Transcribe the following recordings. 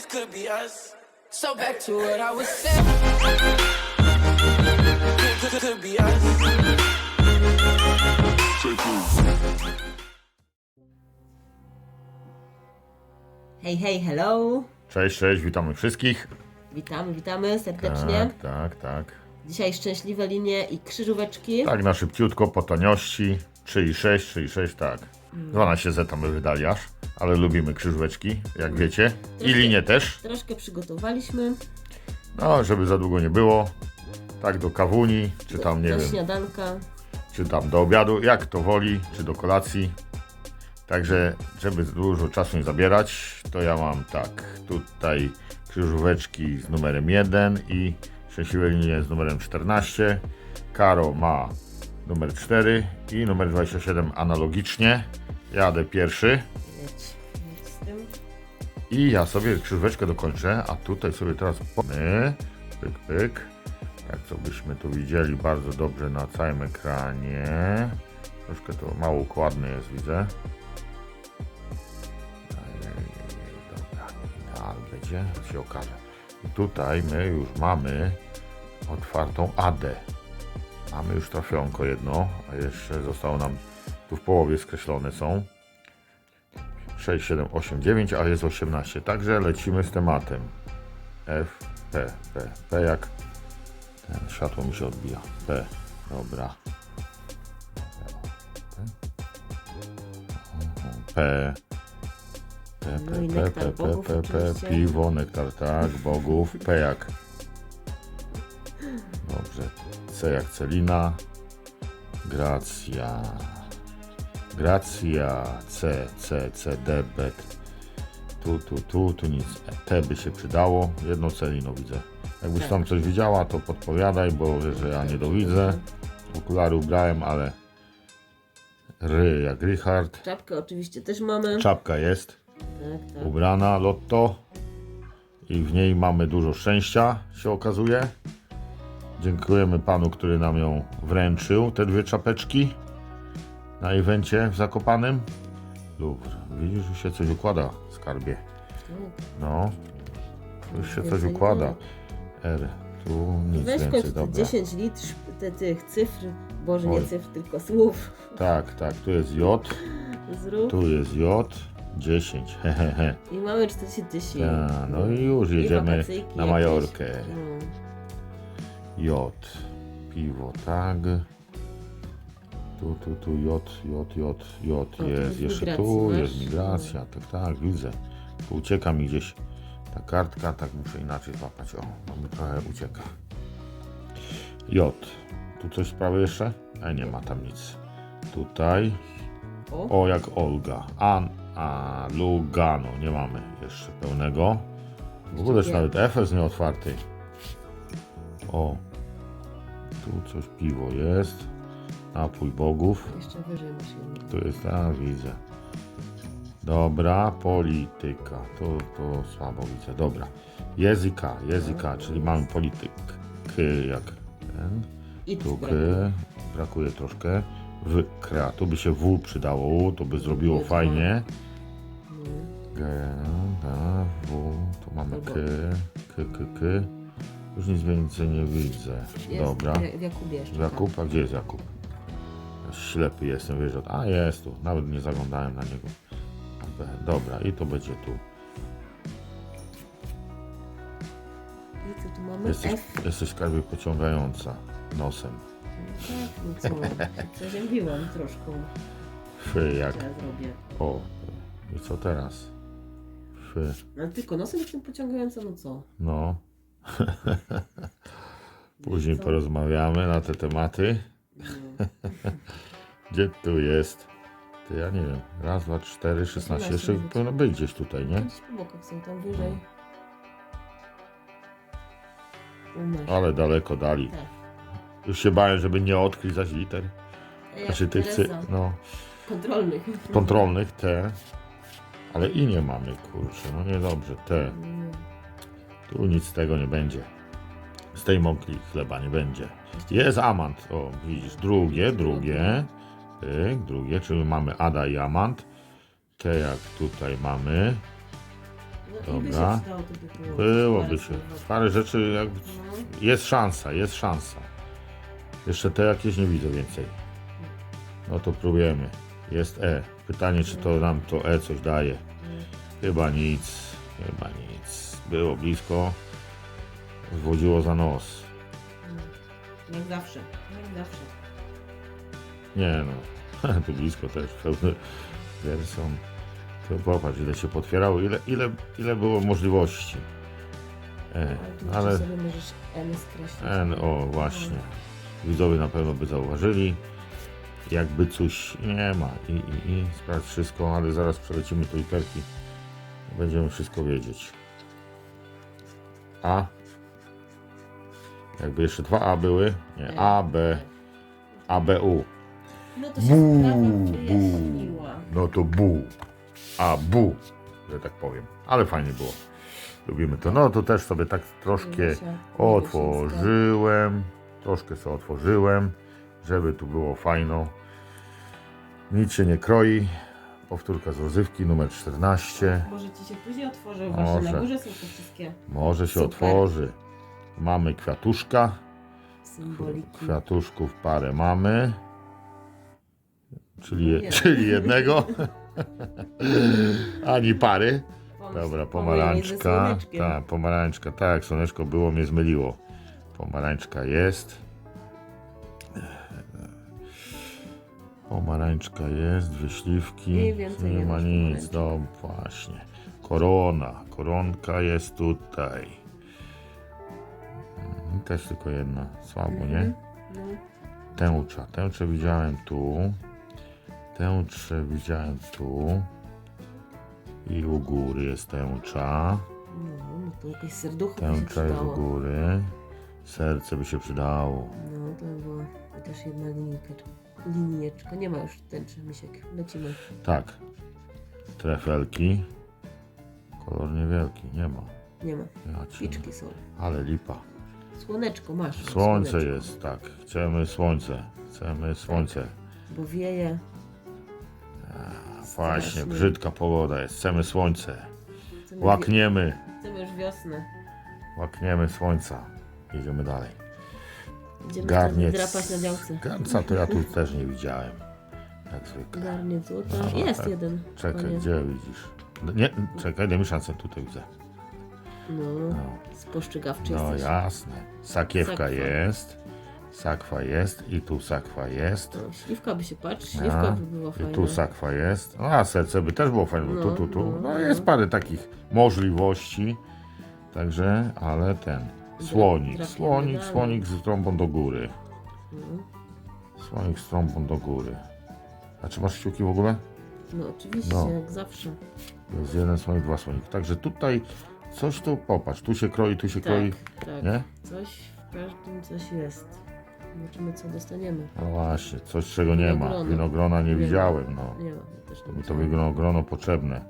this could be us. So back to what I was saying. Could, could, could be us. Hej, hej, hello! Cześć, cześć, witamy wszystkich. Witamy, witamy serdecznie. Tak, tak, tak. Dzisiaj szczęśliwe linie i krzyżóweczki. Tak, na szybciutko, po taniości. 3,6, 3,6, tak. Mm. 12 Z my wydali aż, ale lubimy krzyżóweczki, jak wiecie. I linie też. Troszkę przygotowaliśmy No, żeby za długo nie było. Tak do kawuni, czy tam, nie do wiem, śniadanka. czy tam do obiadu, jak to woli, czy do kolacji. Także, żeby dużo czasu nie zabierać, to ja mam tak, tutaj krzyżóweczki z numerem 1 i szczęśliwe linie z numerem 14. Karo ma numer 4 i numer 27 analogicznie. Jadę pierwszy i ja sobie krzyżóweczkę dokończę, a tutaj sobie teraz my, pyk, pyk, tak co byśmy tu widzieli bardzo dobrze na całym ekranie. Troszkę to mało układne jest, widzę. Dobra, ideal będzie, się okaże. I tutaj my już mamy otwartą AD. Mamy już trafionko jedno, a jeszcze zostało nam tu w połowie skreślone są. 6, 7, 8, 9, a jest 18. Także lecimy z tematem. F, P, P, P jak ten światło mi się odbija. P, dobra. P. P, P, P, P, P, P, P, piwo, nektar, tak, bogów. P jak. Dobrze. C jak Celina. Gracja. Gracja. C, C, C, D, bet. Tu, tu, tu, tu nic. T by się przydało. Jedno celino widzę. Jakbyś Tak. tam coś widziała, to podpowiadaj, bo wiesz, że ja nie dowidzę. Okulary ubrałem, ale ry jak Richard. Czapkę oczywiście też mamy. Czapka jest Tak, tak. ubrana, lotto. I w niej mamy dużo szczęścia, się okazuje. Dziękujemy panu, który nam ją wręczył, te dwie czapeczki na evencie w Zakopanem. Louvre. Widzisz, już się coś układa, skarbie. No, już się coś układa. nie. R, tu nic Weź więcej, te dobra. 10 litr te, tych cyfr. Boże, nie Oj. cyfr, tylko słów. Tak, tak, tu jest J, Zrób. tu jest J, 10, hehehe. I mamy 40 tysięcy. Ta, no i już jedziemy wakacyjki na jakieś. Majorkę. No. J. Piwo, tak. Tu, tu, tu, J, J, J, J jest. jest Jeszcze tu jest migracja. Tak, tak, widzę. Tu ucieka mi gdzieś ta kartka, tak muszę inaczej złapać. O, bo mi trochę ucieka. J. Tu coś w prawej jeszcze? A nie ma tam nic. Tutaj. O, jak Olga. A, a Lugano. Nie mamy jeszcze pełnego. W ogóle Jeszcze nawet Efes nie otwarty. O. Tu coś piwo jest. Napój bogów. jeszcze wyżej jedno. Tu jest, a widzę. Dobra, polityka. To, to słabo widzę. Dobra. Języka, języka, czyli mamy polityk. K jak ten. I Tu K. brakuje. Troszkę. W kra. Tu by się W przydało. U, to by zrobiło fajnie. G, G, W. Tu mamy K, K, K, K. Już nic więcej nie widzę. Jest Dobra. w Ja- w Jakubie jeszcze. Jakub, a gdzie jest Jakub? Ślepy jestem, wiesz, a jest tu, nawet nie zaglądałem na niego. Dobra, i to będzie tu. I co tu mamy? Jesteś, F. jesteś skarbie pociągająca nosem. Tak, no co? Zaziębiłam troszkę. Fy, jak, Co ja zrobię? o, i co teraz? Fy, No tylko nosem jestem pociągająca, no co? no. Później Co? porozmawiamy na te tematy. No. Gdzie tu jest? Ty, ja nie wiem. Raz, dwa, cztery, szesnaście. Jeszcze Szesnaście. powinno być gdzieś tutaj, nie? Gdzieś po bokach są tam wyżej. Masz. Ale daleko dali. Tak. Już się bałem, żeby nie odkryć zaś liter. Jak Znaczy tych cy, Teresa. no, Kontrolnych. kontrolnych T. Ale i nie mamy, kurczę, no niedobrze. T. Mm. Tu nic z tego nie będzie. Z tej mąki chleba nie będzie. Jest amant. O, widzisz, drugie, drugie. Tyk, drugie, czyli mamy Ada i amant. Te jak tutaj mamy. No i by się Dobra. przydało to by było. Byłoby się. Parę rzeczy jakby... No. Jest szansa, jest szansa. Jeszcze te jakieś nie widzę więcej. No to próbujemy. Jest E. Pytanie, czy to nam to E coś daje. Chyba nic. Chyba nic. Było blisko. Zwodziło za nos. Jak zawsze. Jak zawsze. Nie no. tu blisko też. Pełny Gerson. To popatrz, ile się potwierało, ile, ile, ile było możliwości. E, Ale tu ale sobie możesz N skreślić. N, o właśnie. Widzowie na pewno by zauważyli. Jakby coś nie ma i, i, i sprawdź wszystko, ale zaraz przelecimy tu literki. Będziemy wszystko wiedzieć. A. Jakby jeszcze dwa A były. Nie, A, B, A, B, U. No to się Bu, bu. No to bu. A, bu, że tak powiem. Ale fajnie było. Lubimy to. No to też sobie tak troszkę otworzyłem. Troszkę sobie otworzyłem, żeby tu było fajno. Nic się nie kroi. Powtórka z rozrywki numer 14. Może ci się później otworzy, Może. na górze są te wszystkie Może się Super. otworzy. Mamy kwiatuszka. Kwiatuszków parę mamy. Czyli, czyli jednego. Ani pary. Dobra, pomarańczka. Tak, pomarańczka. Tak, słoneczko było, mnie zmyliło. Pomarańczka jest. Pomarańczka jest, dwie śliwki. I więcej nie nie ma nic. No właśnie. Korona. Koronka jest tutaj. Też tylko jedna. Słabo, nie? Mhm. No. Tęcza. Tęczę widziałem tu. Tęczę widziałem tu. I u góry jest tęcza. No, no to jakieś serducho by się Tęcza jest u przydało. góry. Serce by się przydało. No, to by była też jedna linijka. Linieczka. Nie ma już tęczy, misiek. Lecimy. Tak. Trefelki. Kolor niewielki. Nie ma. Nie ma. Ja cię- Piczki są. Ale lipa. Słoneczko masz. Słońce słoneczko. jest, tak. Chcemy słońce. Chcemy słońce. Bo wieje. Właśnie, Strasznie. brzydka pogoda jest. Chcemy słońce. Chcemy, Łakniemy. wie- chcemy już wiosnę. Łakniemy słońca. Jedziemy dalej. Idziemy Garniec. Garniec. drapać na działce. Garnca to ja tu też nie widziałem. Jak zwykle. Garniec złota. No, Jest tak. jeden. Czekaj, Panie. gdzie widzisz? Nie, czekaj, daj mi szansę, tutaj widzę. No, No, spostrzegawczy no jesteś. jasne. Sakiewka Sakwa. jest. Sakwa jest i tu sakwa jest. No, śliwka by się patrz, śliwka by była I fajna. tu sakwa jest. No a serce by też było fajne, bo tu, No, tu, tu. no, No no. jest parę takich możliwości. Także, ale ten. Słonik, słonik, dalej. słonik z trąbą do góry. No, Słonik z trąbą do góry. A czy masz kciuki w ogóle? no oczywiście, No. jak zawsze. Jest jeden słonik, dwa słoniki. Także tutaj coś tu popatrz. Tu się kroi, tu się kroi. Tak, tak. Nie? Coś w każdym coś jest. Zobaczymy co dostaniemy. No właśnie, coś czego nie ma. Winogrona nie Nie ma. widziałem, no. Nie ma, ja też nie Bo to widziałam. winogrono potrzebne.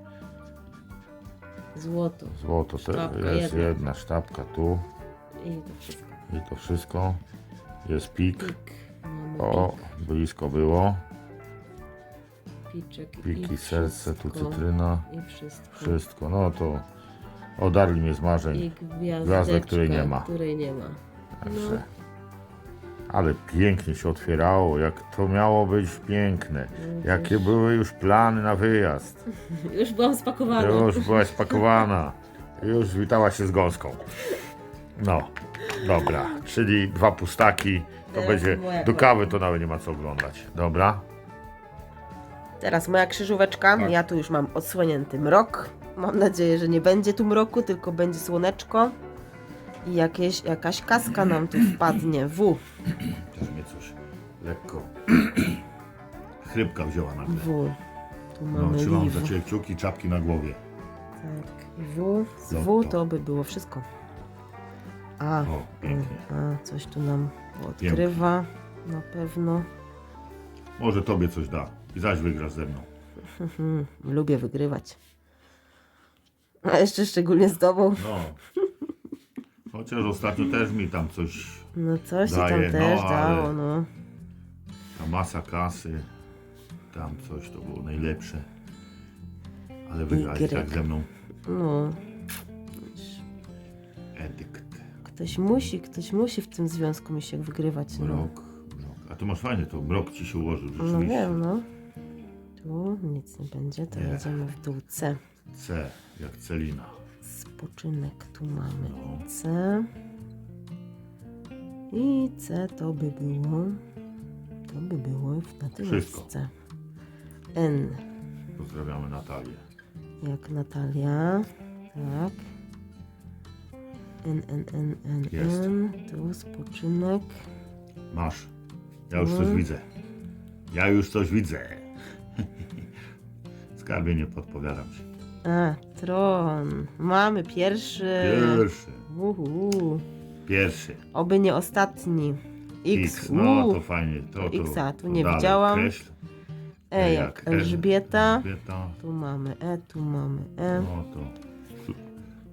Złoto. Złoto to Sztabka jest jedna. jedna sztabka tu I to wszystko. i to wszystko. Jest pik. Pik. Mamy O, blisko było. pik, piczek i Piki, serce, tu wszystko. cytryna. I wszystko. Wszystko. No to odarli mnie z marzeń. I gwiazdeczka, Gwiazdek, której nie ma. Której nie ma. Także. Ale pięknie się otwierało, jak to miało być piękne. No, Jakie były już plany na wyjazd. Już byłam spakowana. Już byłaś spakowana. Już witała się z gąską. No, dobra. Czyli dwa pustaki. To Teraz będzie. Do kawy to nawet nie ma co oglądać. Dobra? Teraz moja krzyżóweczka. Tak. Ja tu już mam odsłonięty mrok. Mam nadzieję, że nie będzie tu mroku, tylko będzie słoneczko. I jakieś, jakaś kaska nam tu wpadnie. W. Też mnie coś lekko. Chrypka wzięła nagle. W. Tu No, mamy trzymam liw. za ciebie kciuki, czapki na głowie. Tak. I W. Z W Lotto. to by było wszystko. A. O, pięknie. A, coś tu nam odkrywa. Na pewno. Może tobie coś da. I zaś wygrasz ze mną. Mhm, lubię wygrywać. A jeszcze szczególnie z tobą. No. Chociaż ostatnio też mi tam coś. No coś daje, tam też no, dało, no. Ta masa kasy, tam coś to było najlepsze. Ale wygrali tak ze mną. No. Etykt. Ktoś musi, ktoś musi w tym związku mi się wygrywać. No. Brok. A to masz fajnie, to brok ci się ułożył no rzeczywiście. no wiem, no. Tu nic nie będzie, to Nie. jedziemy w dół C. C jak Celina. Spoczynek tu mamy No. C. I C to by było. To by było na tym Wszystko. N Pozdrawiamy Natalię. jak Natalia. Tak. N, N, N, N, Jest. N. Tu spoczynek. Masz. Ja już coś Mhm. widzę. Ja już coś widzę. Skarbie nie podpowiadam ci. A, tron. Mamy pierwszy. Pierwszy. Uhu. Pierwszy. Oby nie ostatni. X. X. No uuu. to fajnie. To, to, Xa, tu nie dalej widziałam. Kreśl. E jak Elżbieta. Elżbieta. Tu mamy E, tu mamy E. No to. Tu,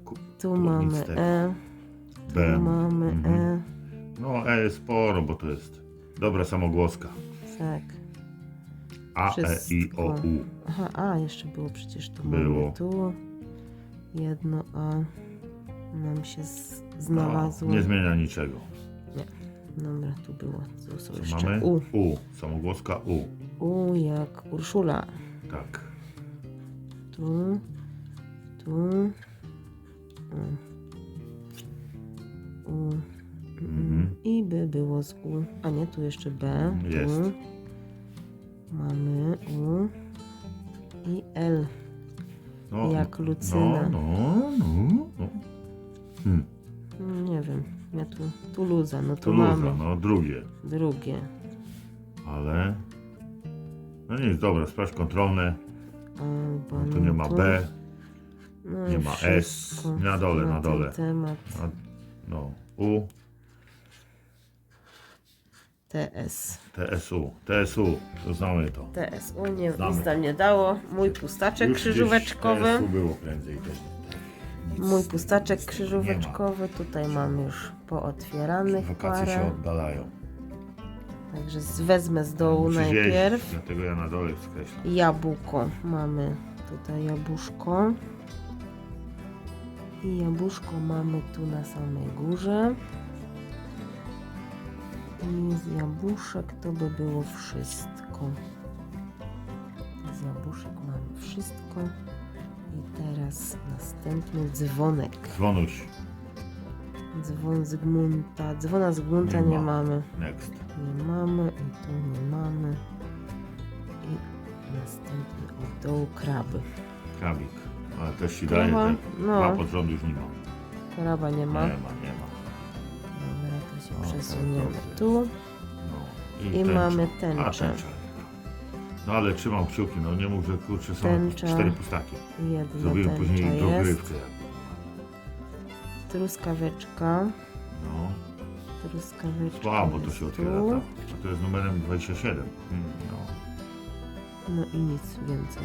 ku- Tu nic mamy. E. B. Tu mamy Mhm. E. No E jest sporo, bo to jest dobra samogłoska. Tak. A, E, I, O. U. Aha, A jeszcze było przecież tu Było. tu. Jedno A nam się z, No, znalazło. nie zmienia niczego. Dobra, tu było. Tu są Co jeszcze mamy? U. U. Samogłoska U. U jak Urszula. Tak. Tu. Tu. U. U. Mhm. I by było z U. A nie, tu jeszcze B. Jest. Mamy U. I L. No, Jak Lucyna. No, no, no. no. Hmm. Mm, Nie wiem. Ja tu, tu luza. No tu Toulouse, mamy no drugie. drugie. Ale. No nic, dobra, sprawdź kontrolne. Albo No, tu nie ma B, No nie ma S. wszystko Na dole, na ten dole. Temat A, no, U, TS. TSU. TSU, to znamy to. TSU nie, Znamy. nic nam nie dało. Mój pustaczek Już gdzieś krzyżóweczkowy. TSU było prędzej też. Nic. Mój pustaczek krzyżóweczkowy. Tutaj mamy już pootwieranych Wakacje się parę. oddalają. Także z- wezmę z dołu Musisz jeździć, najpierw. Dlatego ja na dole skreślam. Jabłko. Mamy tutaj jabłuszko. I jabłuszko mamy tu na samej górze. I z jabłuszek to by było wszystko. Z jabłuszek mamy wszystko. I teraz następny dzwonek. Dzwonuś. Dzwon Zygmunta. Dzwona Zygmunta Nie nie, ma. mamy. Next. Nie mamy i tu nie mamy. I następny od dołu kraby. Krabik. Ale też ci daje. Kraba? Te No. Pod rząd już nie ma. Kraba nie ma. Nie ma, nie ma. Przesuniemy dobrze. tu. No. I tęcza. mamy A, tęczę. tęcza. No ale trzymam kciuki, no nie mów, że kurczę są Tęcza. cztery pustaki. Jedna tęcza później jest. dogrywkę. Truskaweczka. No. Truskaweczka Słabo to jest się tu. otwiera. Tak. A to jest numerem 27. Mm, no. No i nic więcej.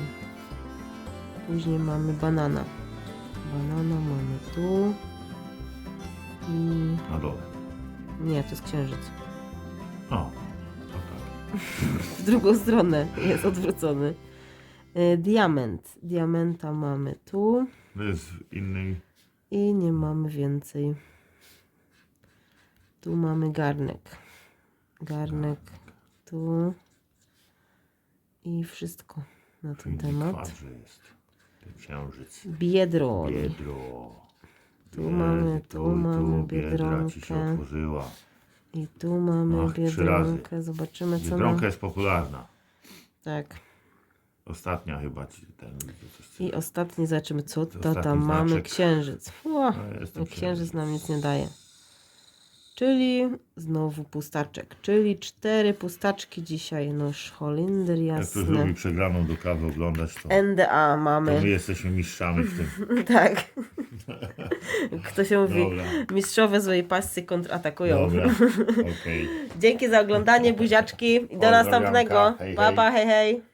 Później mamy banana. Banana mamy tu. I... Na dole. Nie, to jest księżyc. No. To tak. w drugą stronę jest odwrócony. Y, Diament. Diamenta mamy tu To jest w innej. i nie mamy więcej. Tu mamy garnek. Garnek tu i wszystko na ten innej temat. jest. Księżyc. Biedron. Biedro. Tu mamy, tu mamy biedra ci się biedronkę. otworzyła. I tu mamy Ach, trzy biedronkę. Zobaczymy co nam... Biedronka jest popularna. Tak. Ostatnia chyba ci ten. Coś, I ostatni zobaczymy co to Ostatni tam mamy. znaczek. Księżyc. Ua, No, księżyc. nam nic nie daje. Czyli znowu pustaczek. Czyli cztery pustaczki dzisiaj. No Holender Jak ktoś lubi przegraną do kawy oglądać, to, NDA to my mamy. jesteśmy mistrzami w tym. Tak. Kto się mówi, Dobra, mistrzowie złej pasy kontratakują. dobra, okej. Dzięki za oglądanie, buziaczki i do Pozdrawiamka. następnego. Hej, Pa, hej. pa, hej, hej.